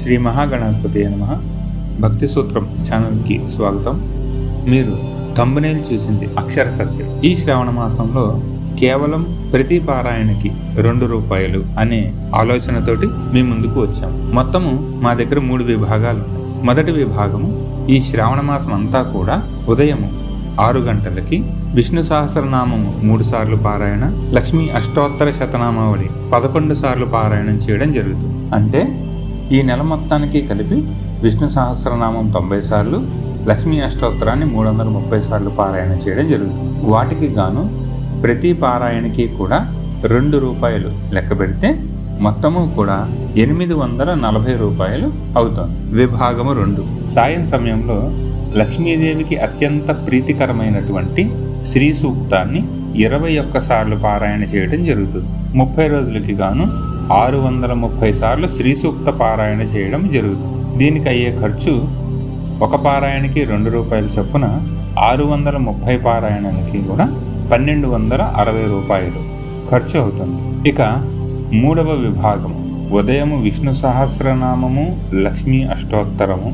శ్రీ మహాగణాధిపతి నమ. భక్తి సూత్రం ఛానల్కి స్వాగతం. మీరు తంబనేలు చూసింది అక్షర సత్యం. ఈ శ్రావణ మాసంలో కేవలం ప్రతి పారాయణకి రెండు రూపాయలు అనే ఆలోచనతోటి మీ ముందుకు వచ్చాం. మొత్తము మా దగ్గర మూడు విభాగాలు మొదటి విభాగము ఈ శ్రావణ మాసం అంతా కూడా ఉదయము ఆరు గంటలకి విష్ణు సహస్రనామము మూడు సార్లు పారాయణ లక్ష్మీ అష్టోత్తర శతనామావళి పదకొండు సార్లు పారాయణం చేయడం జరుగుతుంది. అంటే ఈ నెల మొత్తానికి కలిపి విష్ణు సహస్రనామం తొంభై సార్లు లక్ష్మీ అష్టోత్తరాన్ని మూడు వందల ముప్పై సార్లు పారాయణ చేయడం జరుగుతుంది. వాటికి గాను ప్రతి పారాయణకి కూడా రెండు రూపాయలు లెక్క పెడితే మొత్తము కూడా ఎనిమిది వందల నలభై రూపాయలు అవుతుంది. విభాగము రెండు. సాయం సమయంలో లక్ష్మీదేవికి అత్యంత ప్రీతికరమైనటువంటి శ్రీ సూక్తాన్ని ఇరవై ఒక్క సార్లు పారాయణ చేయడం జరుగుతుంది. ముప్పై రోజులకి గాను ఆరు వందల ముప్పై సార్లు శ్రీ సూక్త పారాయణ చేయడం జరుగుతుంది. దీనికి అయ్యే ఖర్చు ఒక పారాయణకి రెండు రూపాయల చొప్పున ఆరు వందల ముప్పై పారాయణానికి కూడా పన్నెండు వందల అరవై రూపాయలు ఖర్చు అవుతుంది. ఇక మూడవ విభాగము. ఉదయము విష్ణు సహస్రనామము లక్ష్మీ అష్టోత్తరము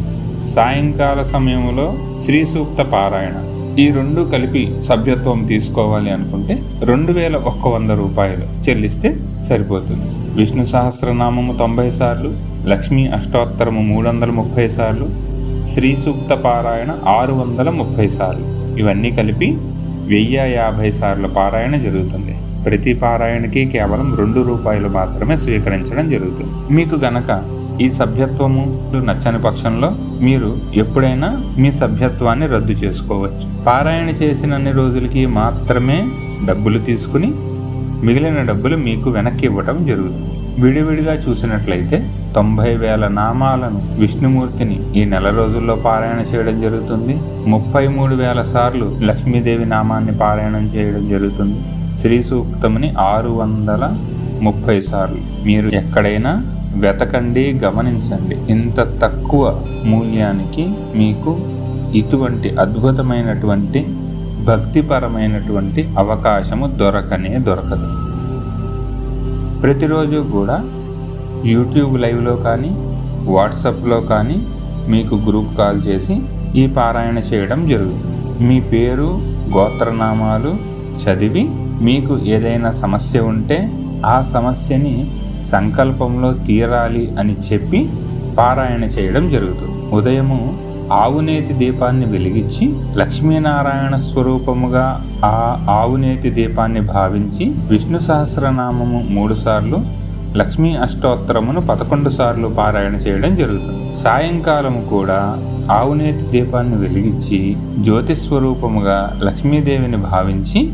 సాయంకాల సమయంలో శ్రీ సూక్త పారాయణ. ఈ రెండు కలిపి సభ్యత్వం తీసుకోవాలి అనుకుంటే రెండు వేల ఒక్క వంద రూపాయలు చెల్లిస్తే సరిపోతుంది. విష్ణు సహస్రనామము తొంభై సార్లు లక్ష్మీ అష్టోత్తరము మూడు వందల ముప్పై సార్లు శ్రీ సూక్త పారాయణ ఆరు వందల ముప్పై సార్లు. ఇవన్నీ కలిపి వెయ్యి యాభై సార్ల పారాయణ జరుగుతుంది. ప్రతి పారాయణకి కేవలం రెండు రూపాయలు మాత్రమే స్వీకరించడం జరుగుతుంది. మీకు గనక ఈ సభ్యత్వము నచ్చని పక్షంలో మీరు ఎప్పుడైనా మీ సభ్యత్వాన్ని రద్దు చేసుకోవచ్చు. పారాయణ చేసినన్ని రోజులకి మాత్రమే డబ్బులు తీసుకుని మిగిలిన డబ్బులు మీకు వెనక్కి ఇవ్వటం జరుగుతుంది. విడివిడిగా చూసినట్లయితే తొంభై వేల నామాలను విష్ణుమూర్తిని ఈ నెల రోజుల్లో పారాయణ చేయడం జరుగుతుంది. ముప్పై మూడు వేల సార్లు లక్ష్మీదేవి నామాన్ని పారాయణం చేయడం జరుగుతుంది. శ్రీ సూక్తముని ఆరు వందల ముప్పై సార్లు. మీరు ఎక్కడైనా వెతకండి గమనించండి. ఇంత తక్కువ మూల్యానికి మీకు ఇటువంటి అద్భుతమైనటువంటి భక్తిపరమైనటువంటి అవకాశము దొరకనే దొరకదు. ప్రతిరోజు కూడా యూట్యూబ్ లైవ్లో కానీ వాట్సాప్లో కానీ మీకు గ్రూప్ కాల్ చేసి ఈ పారాయణ చేయడం జరుగుతుంది. మీ పేరు గోత్రనామాలు చదివి మీకు ఏదైనా సమస్య ఉంటే ఆ సమస్యని సంకల్పంలో తీరాలి అని చెప్పి పారాయణ చేయడం జరుగుతుంది. ఉదయము ఆవునేతి దీపాన్ని వెలిగించి లక్ష్మీనారాయణ స్వరూపముగా ఆ ఆవునేతి దీపాన్ని భావించి విష్ణు సహస్రనామము మూడుసార్లు లక్ష్మీ అష్టోత్తరమును పదకొండు సార్లు పారాయణ చేయడం జరుగుతుంది. సాయంకాలము కూడా ఆవునేతి దీపాన్ని వెలిగించి జ్యోతిస్వరూపముగా లక్ష్మీదేవిని భావించి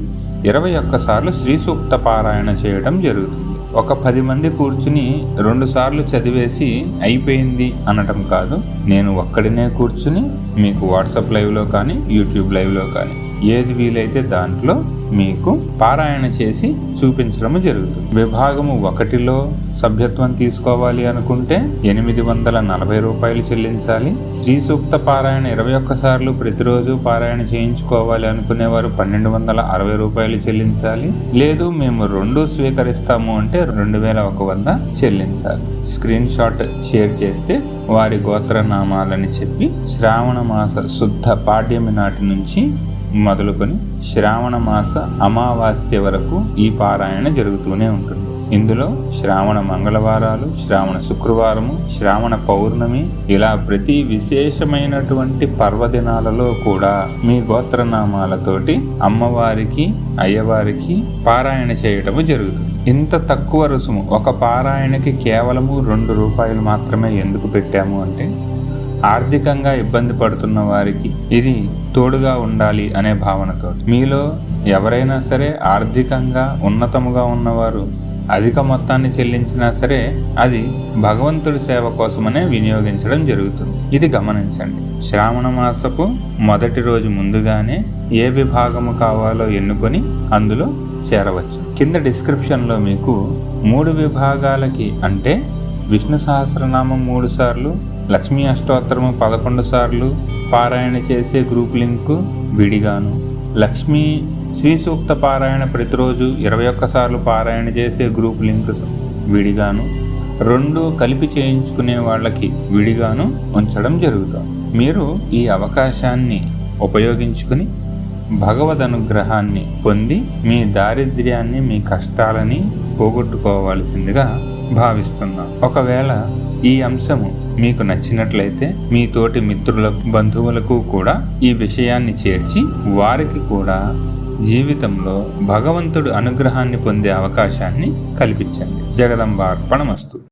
ఇరవై ఒక్కసార్లు శ్రీ సూక్త పారాయణ చేయడం జరుగుతుంది. ఒక పది మంది కూర్చుని రెండుసార్లు చదివేసి అయిపోయింది అనటం కాదు. నేను ఒక్కడినే కూర్చుని మీకు వాట్సాప్ లైవ్లో కానీ యూట్యూబ్ లైవ్లో కానీ ఏది వీలైతే దాంట్లో మీకు పారాయణ చేసి చూపించడం జరుగుతుంది. విభాగము ఒకటిలో సభ్యత్వం తీసుకోవాలి అనుకుంటే ఎనిమిది వందల నలభై రూపాయలు చెల్లించాలి. శ్రీ సూక్త పారాయణ ఇరవై ఒక్కసార్లు ప్రతిరోజు పారాయణ చేయించుకోవాలి అనుకునేవారు పన్నెండు వందల అరవై రూపాయలు చెల్లించాలి. లేదు మేము రెండు స్వీకరిస్తాము అంటే రెండు వేల ఒక వంద చెల్లించాలి. స్క్రీన్ షాట్ షేర్ చేస్తే వారి గోత్రనామాలని చెప్పి శ్రావణ మాస శుద్ధ పాడ్యమి నాటి నుంచి మొదలుకొని శ్రావణ మాస అమావాస్య వరకు ఈ పారాయణ జరుగుతూనే ఉంటుంది. ఇందులో శ్రావణ మంగళవారాలు శ్రావణ శుక్రవారము శ్రావణ పౌర్ణమి ఇలా ప్రతి విశేషమైనటువంటి పర్వదినాలలో కూడా మీ గోత్రనామాలతోటి అమ్మవారికి అయ్యవారికి పారాయణ చేయటము జరుగుతుంది. ఇంత తక్కువ రుసుము ఒక పారాయణకి కేవలము రెండు రూపాయలు మాత్రమే ఎందుకు పెట్టాము అంటే ఆర్థికంగా ఇబ్బంది పడుతున్న వారికి ఇది తోడుగా ఉండాలి అనే భావనతో. మీలో ఎవరైనా సరే ఆర్థికంగా ఉన్నతముగా ఉన్నవారు అధిక మొత్తాన్ని చెల్లించినా సరే అది భగవంతుడి సేవ కోసమనే వినియోగించడం జరుగుతుంది. ఇది గమనించండి. శ్రావణ మాసపు మొదటి రోజు ముందుగానే ఏ విభాగము కావాలో ఎన్నుకొని అందులో చేరవచ్చు. కింద డిస్క్రిప్షన్లో మీకు మూడు విభాగాలకి అంటే విష్ణు సహస్రనామం మూడు సార్లు లక్ష్మీ అష్టోత్తరము పదకొండు సార్లు పారాయణ చేసే గ్రూప్ లింకు విడిగాను. లక్ష్మీ శ్రీ సూక్త పారాయణ ప్రతిరోజు ఇరవై ఒక్కసార్లు పారాయణ చేసే గ్రూప్ లింక్ విడిగాను. రెండు కలిపి చేయించుకునే వాళ్ళకి విడిగాను ఉంచడం జరుగుతుంది మీరు ఈ అవకాశాన్ని ఉపయోగించుకుని భగవద్ అనుగ్రహాన్ని పొంది మీ దారిద్ర్యాన్ని మీ కష్టాలని పోగొట్టుకోవాల్సిందిగా భావిస్తున్నాను ఒకవేళ ఈ అంశము మీకు నచ్చినట్లయితే మీ తోటి మిత్రులకు బంధువులకు కూడా ఈ విషయాన్ని చేర్చి వారికి కూడా జీవితంలో భగవంతుడు అనుగ్రహాన్ని పొందే అవకాశాన్ని కల్పించండి. జగదంబార్పణమస్తు